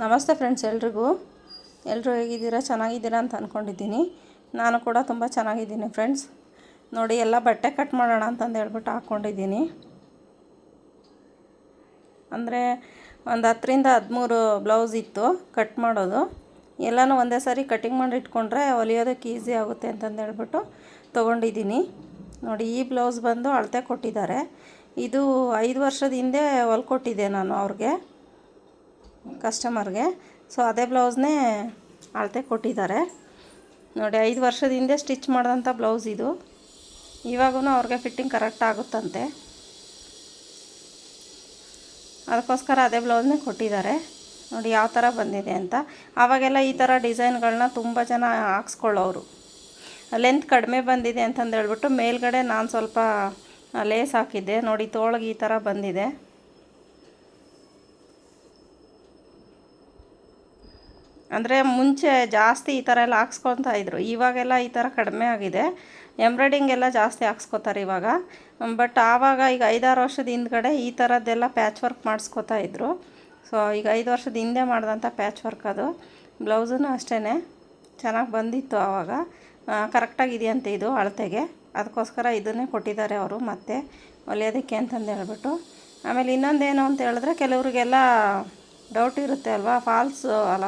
ನಮಸ್ತೆ ಫ್ರೆಂಡ್ಸ್ ಎಲ್ರಿಗೂ. ಎಲ್ಲರೂ ಹೇಗಿದ್ದೀರಾ? ಚೆನ್ನಾಗಿದ್ದೀರಾ ಅಂತ ಅಂದ್ಕೊಂಡಿದ್ದೀನಿ ನಾನು ಕೂಡ ತುಂಬ ಚೆನ್ನಾಗಿದ್ದೀನಿ ಫ್ರೆಂಡ್ಸ್. ನೋಡಿ, ಎಲ್ಲ ಬಟ್ಟೆ ಕಟ್ ಮಾಡೋಣ ಅಂತಂದು ಹೇಳ್ಬಿಟ್ಟು ಹಾಕ್ಕೊಂಡಿದ್ದೀನಿ ಅಂದರೆ ಒಂದು ಹತ್ತರಿಂದ ಹದಿಮೂರು ಬ್ಲೌಸ್ ಇತ್ತು ಕಟ್ ಮಾಡೋದು. ಎಲ್ಲನೂ ಒಂದೇ ಸಾರಿ ಕಟಿಂಗ್ ಮಾಡಿ ಇಟ್ಕೊಂಡ್ರೆ ಹೊಲಿಯೋದಕ್ಕೆ ಈಸಿ ಆಗುತ್ತೆ ಅಂತಂದು ಹೇಳ್ಬಿಟ್ಟು ತೊಗೊಂಡಿದ್ದೀನಿ. ನೋಡಿ, ಈ ಬ್ಲೌಸ್ ಬಂದು ಅಳತೆ ಕೊಟ್ಟಿದ್ದಾರೆ. ಇದು ಐದು ವರ್ಷದ ಹಿಂದೆ ಹೊಲ್ಕೊಟ್ಟಿದ್ದೆ ನಾನು ಅವ್ರಿಗೆ. ಕಸ್ಟಮರ್ಗೆ ಸೊ ಅದೇ ಬ್ಲೌಸ್ನೇ ಅಳತೆ ಕೊಟ್ಟಿದ್ದಾರೆ. ನೋಡಿ, ಐದು ವರ್ಷದ ಹಿಂದೆ ಸ್ಟಿಚ್ ಮಾಡಿದಂಥ ಬ್ಲೌಸ್ ಇದು. ಇವಾಗೂ ಅವ್ರಿಗೆ ಫಿಟ್ಟಿಂಗ್ ಕರೆಕ್ಟ್ ಆಗುತ್ತಂತೆ. ಅದಕ್ಕೋಸ್ಕರ ಅದೇ ಬ್ಲೌಸ್ನೇ ಕೊಟ್ಟಿದ್ದಾರೆ. ನೋಡಿ, ಯಾವ ಥರ ಬಂದಿದೆ ಅಂತ. ಆವಾಗೆಲ್ಲ ಈ ಥರ ಡಿಸೈನ್ಗಳನ್ನ ತುಂಬ ಜನ ಹಾಕ್ಸ್ಕೊಳ್ಳೋರು. ಲೆಂತ್ ಕಡಿಮೆ ಬಂದಿದೆ ಅಂತಂದು ಹೇಳ್ಬಿಟ್ಟು ಮೇಲ್ಗಡೆ ನಾನು ಸ್ವಲ್ಪ ಲೇಸ್ ಹಾಕಿದ್ದೆ. ನೋಡಿ, ತೋಳಿಗೆ ಈ ಥರ ಬಂದಿದೆ. ಅಂದರೆ ಮುಂಚೆ ಜಾಸ್ತಿ ಈ ಥರ ಎಲ್ಲ ಹಾಕ್ಸ್ಕೊತಾ ಇದ್ರು. ಇವಾಗೆಲ್ಲ ಈ ಥರ ಕಡಿಮೆ ಆಗಿದೆ. ಎಂಬ್ರಾಯ್ಡಿಂಗ್ ಎಲ್ಲ ಜಾಸ್ತಿ ಹಾಕ್ಸ್ಕೊತಾರೆ ಇವಾಗ. ಬಟ್ ಆವಾಗ ಈಗ ಐದಾರು ವರ್ಷದ ಹಿಂದ್ಗಡೆ ಈ ಥರದ್ದೆಲ್ಲ ಪ್ಯಾಚ್ ವರ್ಕ್ ಮಾಡಿಸ್ಕೊತಾ ಇದ್ರು. ಸೊ ಈಗ ಐದು ವರ್ಷದ ಹಿಂದೆ ಮಾಡಿದಂಥ ಪ್ಯಾಚ್ ವರ್ಕ್ ಅದು. ಬ್ಲೌಸೂ ಅಷ್ಟೇ ಚೆನ್ನಾಗಿ ಬಂದಿತ್ತು ಆವಾಗ. ಕರೆಕ್ಟಾಗಿದೆಯಂತೆ ಇದು ಅಳತೆಗೆ. ಅದಕ್ಕೋಸ್ಕರ ಇದನ್ನೇ ಕೊಟ್ಟಿದ್ದಾರೆ ಅವರು ಮತ್ತೆ ಹೊಲಿಯೋದಕ್ಕೆ ಅಂತಂದು ಹೇಳ್ಬಿಟ್ಟು. ಆಮೇಲೆ ಇನ್ನೊಂದೇನು ಅಂತ ಹೇಳಿದ್ರೆ ಕೆಲವರಿಗೆಲ್ಲ ಡೌಟ್ ಇರುತ್ತೆ ಅಲ್ವಾ? ಫಾಲ್ಸ್ ಅಲ್ಲ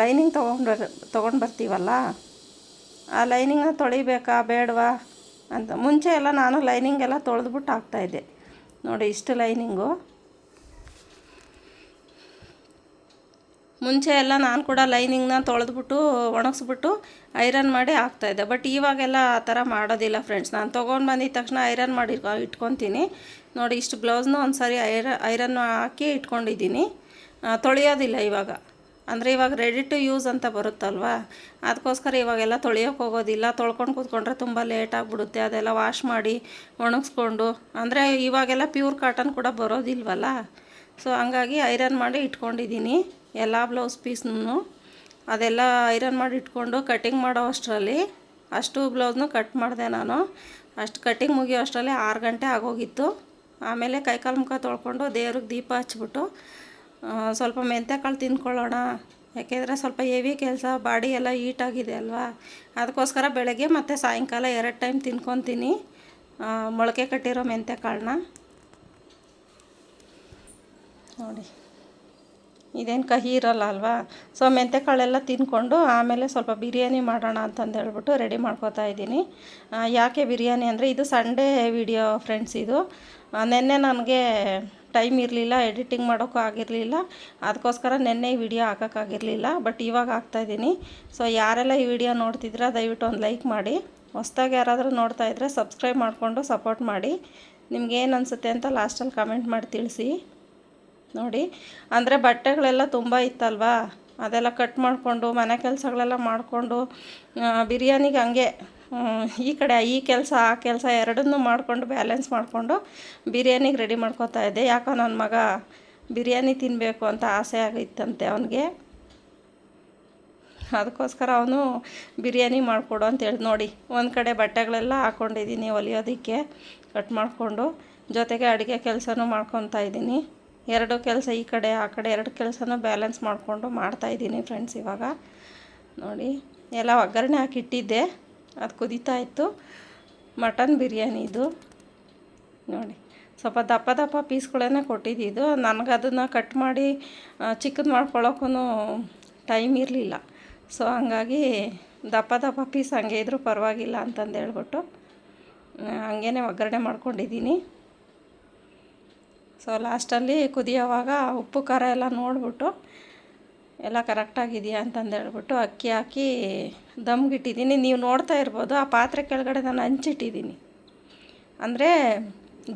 ಲೈನಿಂಗ್ ತೊಗೊಂಡು ತೊಗೊಂಡು ಬರ್ತೀವಲ್ಲ? ಆ ಲೈನಿಂಗ್ನ ತೊಳಿಬೇಕಾ, ಬೇಡವಾ? ಅಂತ. ಮುಂಚೆ ಎಲ್ಲ ನಾನು ಲೈನಿಂಗ್ ಎಲ್ಲ ತೊಳೆದ್ಬಿಟ್ಟು ಹಾಕ್ತಾಯಿದ್ದೆ ನೋಡಿ, ಇಷ್ಟು ಲೈನಿಂಗು ಮುಂಚೆ ಎಲ್ಲ ನಾನು ಕೂಡ ಲೈನಿಂಗ್ನ ತೊಳೆದ್ಬಿಟ್ಟು, ಒಣಗಿಸ್ಬಿಟ್ಟು ಐರನ್ ಮಾಡಿ ಹಾಕ್ತಾಯಿದ್ದೆ ಬಟ್ ಇವಾಗೆಲ್ಲ ಆ ಥರ ಮಾಡೋದಿಲ್ಲ ಫ್ರೆಂಡ್ಸ್ ನಾನು ತೊಗೊಂಡು ಬಂದಿದ್ದ ತಕ್ಷಣ ಐರನ್ ಮಾಡಿ ಇಟ್ಕೊತೀನಿ. ನೋಡಿ ಇಷ್ಟು ಬ್ಲೌಸ್ನ ಒಂದು ಸಾರಿ ಐರ, ಐರನ್ ಹಾಕಿ ಇಟ್ಕೊಂಡಿದ್ದೀನಿ. ತೊಳೆಯೋದಿಲ್ಲ ಇವಾಗ. ಅಂದರೆ ಇವಾಗ ರೆಡಿ ಟು ಯೂಸ್ ಅಂತ ಬರುತ್ತಲ್ವಾ? ಅದಕ್ಕೋಸ್ಕರ ಇವಾಗೆಲ್ಲ ತೊಳೆಯೋಕೆ ಹೋಗೋದಿಲ್ಲ. ತೊಳ್ಕೊಂಡು ಕೂತ್ಕೊಂಡ್ರೆ ತುಂಬ ಲೇಟ್ ಆಗಿಬಿಡುತ್ತೆ. ಅದೆಲ್ಲ ವಾಶ್ ಮಾಡಿ, ಒಣಗಿಸ್ಕೊಂಡು. ಅಂದರೆ ಇವಾಗೆಲ್ಲ ಪ್ಯೂರ್ ಕಾಟನ್ ಕೂಡ ಬರೋದಿಲ್ವಲ್ಲ? ಸೊ ಹಂಗಾಗಿ ಐರನ್ ಮಾಡಿ ಇಟ್ಕೊಂಡಿದ್ದೀನಿ. ಎಲ್ಲ ಬ್ಲೌಸ್ ಪೀಸ್ನು ಅದೆಲ್ಲ ಐರನ್ ಮಾಡಿ ಇಟ್ಕೊಂಡು ಕಟಿಂಗ್ ಮಾಡೋ ಅಷ್ಟರಲ್ಲಿ ಅಷ್ಟು ಬ್ಲೌಸ್ನು ಕಟ್ ಮಾಡಿದೆ ನಾನು. ಅಷ್ಟು ಕಟ್ಟಿಂಗ್ ಮುಗಿಯೋ ಅಷ್ಟರಲ್ಲಿ ಆರು ಗಂಟೆ ಆಗೋಗಿತ್ತು. ಆಮೇಲೆ ಕೈಕಾಲು ಮುಖ ತೊಳ್ಕೊಂಡು ದೇವ್ರಿಗೆ ದೀಪ ಹಚ್ಬಿಟ್ಟು ಸ್ವಲ್ಪ ಮೆಂತ್ಯಕಾಳು ತಿಂದ್ಕೊಳ್ಳೋಣ. ಯಾಕೆಂದರೆ ಸ್ವಲ್ಪ ಹೆವಿ ಕೆಲಸ, ಬಾಡಿ ಎಲ್ಲ ಹೀಟಾಗಿದೆ ಅಲ್ವಾ? ಅದಕ್ಕೋಸ್ಕರ ಬೆಳಗ್ಗೆ ಮತ್ತು ಸಾಯಂಕಾಲ ಎರಡು ಟೈಮ್ ತಿನ್ಕೊತೀನಿ ಮೊಳಕೆ ಕಟ್ಟಿರೋ ಮೆಂತ್ಯಕಾಳನ್ನ. ನೋಡಿ. ಇದೇನು ಕಹಿ ಇರೋಲ್ಲ ಅಲ್ವಾ? ಸೊ ಮೆಂತ್ಯಕಾಳೆಲ್ಲ ತಿಂದ್ಕೊಂಡು ಆಮೇಲೆ ಸ್ವಲ್ಪ ಬಿರಿಯಾನಿ ಮಾಡೋಣ ಅಂತಂದೇಳ್ಬಿಟ್ಟು ರೆಡಿ ಮಾಡ್ಕೋತಾ ಇದ್ದೀನಿ. ಯಾಕೆ ಬಿರಿಯಾನಿ ಅಂದರೆ ಇದು ಸಂಡೇ ವಿಡಿಯೋ ಫ್ರೆಂಡ್ಸ್ ಇದು. ನಿನ್ನೆ ನನಗೆ ಟೈಮ್ ಇರಲಿಲ್ಲ ಎಡಿಟಿಂಗ್ ಮಾಡೋಕ್ಕೂ ಆಗಿರಲಿಲ್ಲ. ಅದಕ್ಕೋಸ್ಕರ ನಿನ್ನೆ ಈ ವಿಡಿಯೋ ಹಾಕೋಕ್ಕಾಗಿರಲಿಲ್ಲ ಬಟ್ ಇವಾಗ ಹಾಕ್ತಾಯಿದ್ದೀನಿ ಸೊ ಯಾರೆಲ್ಲ ಈ ವಿಡಿಯೋ ನೋಡ್ತಿದ್ರೆ ದಯವಿಟ್ಟು ಒಂದು ಲೈಕ್ ಮಾಡಿ. ಹೊಸ್ದಾಗಿ ಯಾರಾದರೂ ನೋಡ್ತಾ ಇದ್ದರೆ ಸಬ್ಸ್ಕ್ರೈಬ್ ಮಾಡಿಕೊಂಡು ಸಪೋರ್ಟ್ ಮಾಡಿ. ನಿಮ್ಗೇನು ಅನಿಸುತ್ತೆ ಅಂತ ಲಾಸ್ಟಲ್ಲಿ ಕಮೆಂಟ್ ಮಾಡಿ ತಿಳಿಸಿ. ನೋಡಿ. ಅಂದರೆ ಬಟ್ಟೆಗಳೆಲ್ಲ ತುಂಬ ಇತ್ತಲ್ವಾ? ಅದೆಲ್ಲ ಕಟ್ ಮಾಡಿಕೊಂಡು, ಮನೆ ಕೆಲಸಗಳೆಲ್ಲ ಮಾಡಿಕೊಂಡು ಬಿರಿಯಾನಿಗೆ ಹಂಗೆ ಈ ಕಡೆ ಈ ಕೆಲಸ, ಆ ಕೆಲಸ ಎರಡನ್ನೂ ಮಾಡಿಕೊಂಡು ಬ್ಯಾಲೆನ್ಸ್ ಮಾಡಿಕೊಂಡು ಬಿರಿಯಾನಿಗೆ ರೆಡಿ ಮಾಡ್ಕೋತಾ ಇದ್ದೆ. ಯಾಕೋ ನನ್ನ ಮಗ ಬಿರಿಯಾನಿ ತಿನ್ನಬೇಕು ಅಂತ ಆಸೆ ಆಗಿತ್ತಂತೆ ಅವನಿಗೆ. ಅದಕ್ಕೋಸ್ಕರ ಅವನು ಬಿರಿಯಾನಿ ಮಾಡಿಕೊಡು ಅಂತೇಳಿ ನೋಡಿ, ಒಂದು ಕಡೆ ಬಟ್ಟೆಗಳೆಲ್ಲ ಹಾಕ್ಕೊಂಡಿದ್ದೀನಿ ಹೊಲಿಯೋದಕ್ಕೆ ಕಟ್ ಮಾಡಿಕೊಂಡು, ಜೊತೆಗೆ ಅಡುಗೆ ಕೆಲಸನೂ ಮಾಡ್ಕೊತಾ ಇದ್ದೀನಿ. ಎರಡು ಕೆಲಸ ಈ ಕಡೆ, ಆ ಕಡೆ ಎರಡು ಕೆಲಸನೂ ಬ್ಯಾಲೆನ್ಸ್ ಮಾಡಿಕೊಂಡು ಮಾಡ್ತಾಯಿದ್ದೀನಿ ಫ್ರೆಂಡ್ಸ್ ಇವಾಗ. ನೋಡಿ, ಎಲ್ಲ ಒಗ್ಗರಣೆ ಹಾಕಿಟ್ಟಿದ್ದೆ ಅದು ಕುದೀತಾ ಇತ್ತು. ಮಟನ್ ಬಿರಿಯಾನಿ ಇದು. ನೋಡಿ, ಸ್ವಲ್ಪ ದಪ್ಪ ದಪ್ಪ ಪೀಸ್ಗಳನ್ನೇ ಕೊಟ್ಟಿದ್ದಿದ್ದು. ನನಗೆ ಅದನ್ನು ಕಟ್ ಮಾಡಿ ಚಿಕ್ಕದು ಮಾಡ್ಕೊಳ್ಳೋಕ್ಕೂ ಟೈಮ್ ಇರಲಿಲ್ಲ. ಸೊ ಹಂಗಾಗಿ ದಪ್ಪ ದಪ್ಪ ಪೀಸ್ ಹಂಗೆ ಇದ್ದರೂ ಪರವಾಗಿಲ್ಲ ಅಂತಂದು ಹೇಳ್ಬಿಟ್ಟು ಹಂಗೇ ಒಗ್ಗರಣೆ ಮಾಡ್ಕೊಂಡಿದ್ದೀನಿ. ಸೊ ಲಾಸ್ಟಲ್ಲಿ ಕುದಿಯೋವಾಗ ಉಪ್ಪು, ಖಾರ ಎಲ್ಲ ನೋಡಿಬಿಟ್ಟು ಎಲ್ಲ ಕರೆಕ್ಟಾಗಿದೆಯಾ ಅಂತಂದು ಹೇಳ್ಬಿಟ್ಟು ಅಕ್ಕಿ ಹಾಕಿ ದಮ್ಗಿಟ್ಟಿದ್ದೀನಿ. ನೀವು ನೋಡ್ತಾ ಇರ್ಬೋದು, ಆ ಪಾತ್ರೆ ಕೆಳಗಡೆ ನಾನು ಹಂಚಿಟ್ಟಿದ್ದೀನಿ. ಅಂದರೆ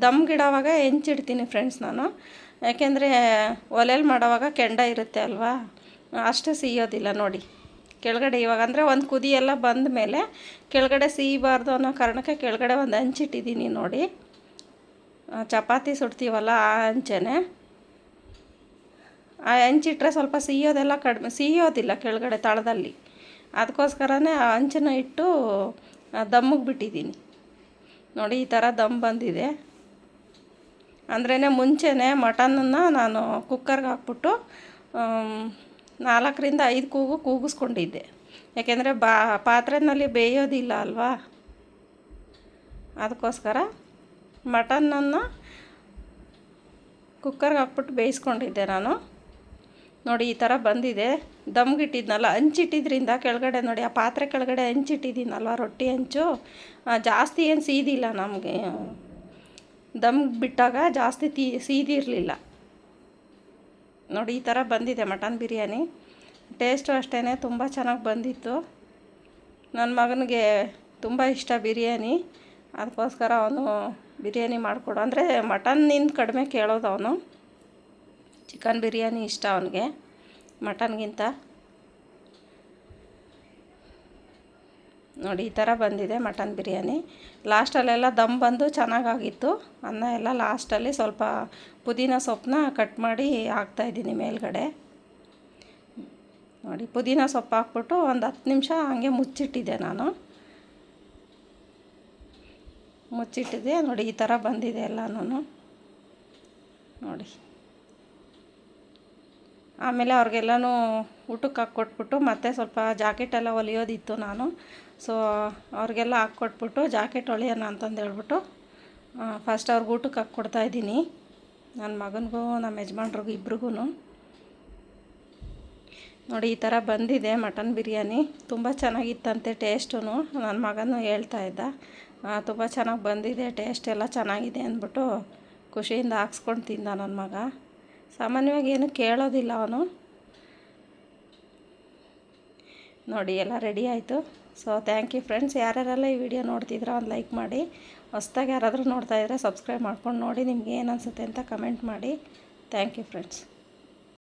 ದಮ್ಗಿಡೋವಾಗ ಹೆಂಚಿಡ್ತೀನಿ ಫ್ರೆಂಡ್ಸ್ ನಾನು. ಯಾಕೆಂದರೆ ಒಲೆಯಲ್ಲಿ ಮಾಡೋವಾಗ ಕೆಂಡ ಇರುತ್ತೆ ಅಲ್ವಾ? ಅಷ್ಟು ಸೀಯೋದಿಲ್ಲ ನೋಡಿ. ಕೆಳಗಡೆ ಇವಾಗ ಅಂದರೆ ಒಂದು ಕುದಿಯೆಲ್ಲ ಬಂದ ಮೇಲೆ ಕೆಳಗಡೆ ಸಿಹಿಬಾರ್ದು ಅನ್ನೋ ಕಾರಣಕ್ಕೆ ಕೆಳಗಡೆ ಒಂದು ಹಂಚಿಟ್ಟಿದ್ದೀನಿ ನೋಡಿ. ಚಪಾತಿ ಸುಡ್ತೀವಲ್ಲ ಆ ಹಂಚೆನೆ ಆ ಹಂಚಿಟ್ರೆ ಸ್ವಲ್ಪ ಸಿಹಿಯೋದೆಲ್ಲ ಕಡಿಮೆ, ಸಿಹಿಯೋದಿಲ್ಲ ಕೆಳಗಡೆ ತಳದಲ್ಲಿ. ಅದಕ್ಕೋಸ್ಕರನೇ ಆ ಹಂಚನ್ನ ಇಟ್ಟು ದಮ್ಮಿಗೆ ಬಿಟ್ಟಿದ್ದೀನಿ. ನೋಡಿ, ಈ ಥರ ದಮ್ ಬಂದಿದೆ. ಅಂದ್ರೇ ಮುಂಚೆನೇ ಮಟನನ್ನು ನಾನು ಕುಕ್ಕರ್ಗೆ ಹಾಕ್ಬಿಟ್ಟು ನಾಲ್ಕರಿಂದ ಐದು ಕೂಗು ಕೂಗಿಸ್ಕೊಂಡಿದ್ದೆ. ಯಾಕೆಂದರೆ ಬಾ, ಪಾತ್ರೆನಲ್ಲಿ ಬೇಯೋದಿಲ್ಲ ಅಲ್ವಾ? ಅದಕ್ಕೋಸ್ಕರ ಮಟನನ್ನು ಕುಕ್ಕರ್ಗೆ ಹಾಕ್ಬಿಟ್ಟು ಬೇಯಿಸ್ಕೊಂಡಿದ್ದೆ ನಾನು. ನೋಡಿ, ಈ ಥರ ಬಂದಿದೆ. ದಮ್ಗಿಟ್ಟಿದ್ನಲ್ಲ, ಹಂಚಿಟ್ಟಿದ್ರಿಂದ ಕೆಳಗಡೆ ನೋಡಿ, ಆ ಪಾತ್ರೆ ಕೆಳಗಡೆ ಹಂಚಿಟ್ಟಿದ್ದೀನಲ್ವ, ರೊಟ್ಟಿ ಹಂಚು. ಜಾಸ್ತಿ ಏನು ಸೀದಿಲ್ಲ ನಮಗೆ. ದಮ್ಗೆ ಬಿಟ್ಟಾಗ ಜಾಸ್ತಿ ತೀ, ಸೀದಿರಲಿಲ್ಲ. ನೋಡಿ, ಈ ಥರ ಬಂದಿದೆ ಮಟನ್ ಬಿರಿಯಾನಿ. ಟೇಸ್ಟು ಅಷ್ಟೇ ತುಂಬ ಚೆನ್ನಾಗಿ ಬಂದಿತ್ತು. ನನ್ನ ಮಗನಿಗೆ ತುಂಬ ಇಷ್ಟ ಬಿರಿಯಾನಿ. ಅದಕ್ಕೋಸ್ಕರ ಅವನು ಬಿರಿಯಾನಿ ಮಾಡಿಕೊಡು. ಅಂದರೆ ಮಟನ್ನಿಂದ ಕಡಿಮೆ ಕೇಳೋದು ಅವನು. ಚಿಕನ್ ಬಿರಿಯಾನಿ ಇಷ್ಟ ಅವನಿಗೆ. ಮಟನ್ಗಿಂತ. ನೋಡಿ, ಈ ಥರ ಬಂದಿದೆ ಮಟನ್ ಬಿರಿಯಾನಿ. ಲಾಸ್ಟಲ್ಲೆಲ್ಲ ದಮ್ ಬಂದು ಚೆನ್ನಾಗಾಗಿತ್ತು. ಅನ್ನ ಎಲ್ಲ ಲಾಸ್ಟಲ್ಲಿ ಸ್ವಲ್ಪ ಪುದೀನ ಸೊಪ್ಪನ್ನ ಕಟ್ ಮಾಡಿ ಹಾಕ್ತಾಯಿದ್ದೀನಿ ಮೇಲ್ಗಡೆ. ನೋಡಿ, ಪುದೀನ ಸೊಪ್ಪು ಹಾಕ್ಬಿಟ್ಟು ಒಂದು ಹತ್ತು ನಿಮಿಷ ಹಂಗೆ ಮುಚ್ಚಿಟ್ಟಿದ್ದೆ ನಾನು. ಮುಚ್ಚಿಟ್ಟಿದ್ದೆ ನೋಡಿ, ಈ ಥರ ಬಂದಿದೆ ಎಲ್ಲನೂ ನೋಡಿ. ಆಮೇಲೆ ಅವ್ರಿಗೆಲ್ಲನೂ ಊಟಕ್ಕೆ ಹಾಕ್ಕೊಟ್ಬಿಟ್ಟು ಮತ್ತೆ ಸ್ವಲ್ಪ ಜಾಕೆಟ್ ಎಲ್ಲ ಹೊಲಿಯೋದಿತ್ತು ನಾನು. ಸೊ, ಅವ್ರಿಗೆಲ್ಲ ಹಾಕ್ಕೊಟ್ಬಿಟ್ಟು ಜಾಕೆಟ್ ಹೊಲಿಯೋಣ ಅಂತಂದು ಹೇಳ್ಬಿಟ್ಟು ಫಸ್ಟ್ ಅವ್ರಿಗೆ ಊಟಕ್ಕೆ ಹಾಕ್ಕೊಡ್ತಾ ಇದ್ದೀನಿ. ನನ್ನ ಮಗನಿಗೂ, ನಮ್ಮ ಯಜಮಾನ್ರಿಗೂ ಇಬ್ರಿಗೂ ನೋಡಿ, ಈ ಥರ ಬಂದಿದೆ ಮಟನ್ ಬಿರಿಯಾನಿ. ತುಂಬ ಚೆನ್ನಾಗಿತ್ತಂತೆ ಟೇಸ್ಟು ನನ್ನ ಮಗನೂ ಹೇಳ್ತಾ ಇದ್ದ. ತುಂಬ ಚೆನ್ನಾಗಿ ಬಂದಿದೆ ಟೇಸ್ಟ್ ಎಲ್ಲ ಚೆನ್ನಾಗಿದೆ ಅಂದ್ಬಿಟ್ಟು ಖುಷಿಯಿಂದ ಹಾಕ್ಸ್ಕೊಂಡು ತಿಂದ ನನ್ನ ಮಗ. ಸಾಮಾನ್ಯವಾಗಿ ಏನು ಕೇಳೋದಿಲ್ಲ ಅವನು. ನೋಡಿ, ಎಲ್ಲ ರೆಡಿ ಆಯಿತು. ಸೊ ಥ್ಯಾಂಕ್ ಯು ಫ್ರೆಂಡ್ಸ್ ಯಾರ್ಯಾರೆಲ್ಲ ಈ ವಿಡಿಯೋ ನೋಡ್ತಿದ್ರೆ ಒಂದು ಲೈಕ್ ಮಾಡಿ. ಹೊಸ್ದಾಗಿ ಯಾರಾದರೂ ನೋಡ್ತಾಯಿದ್ರೆ ಸಬ್ಸ್ಕ್ರೈಬ್ ಮಾಡ್ಕೊಂಡು ನೋಡಿ, ನಿಮ್ಗೆ ಏನು ಅನಿಸುತ್ತೆ ಅಂತ ಕಮೆಂಟ್ ಮಾಡಿ. Thank you friends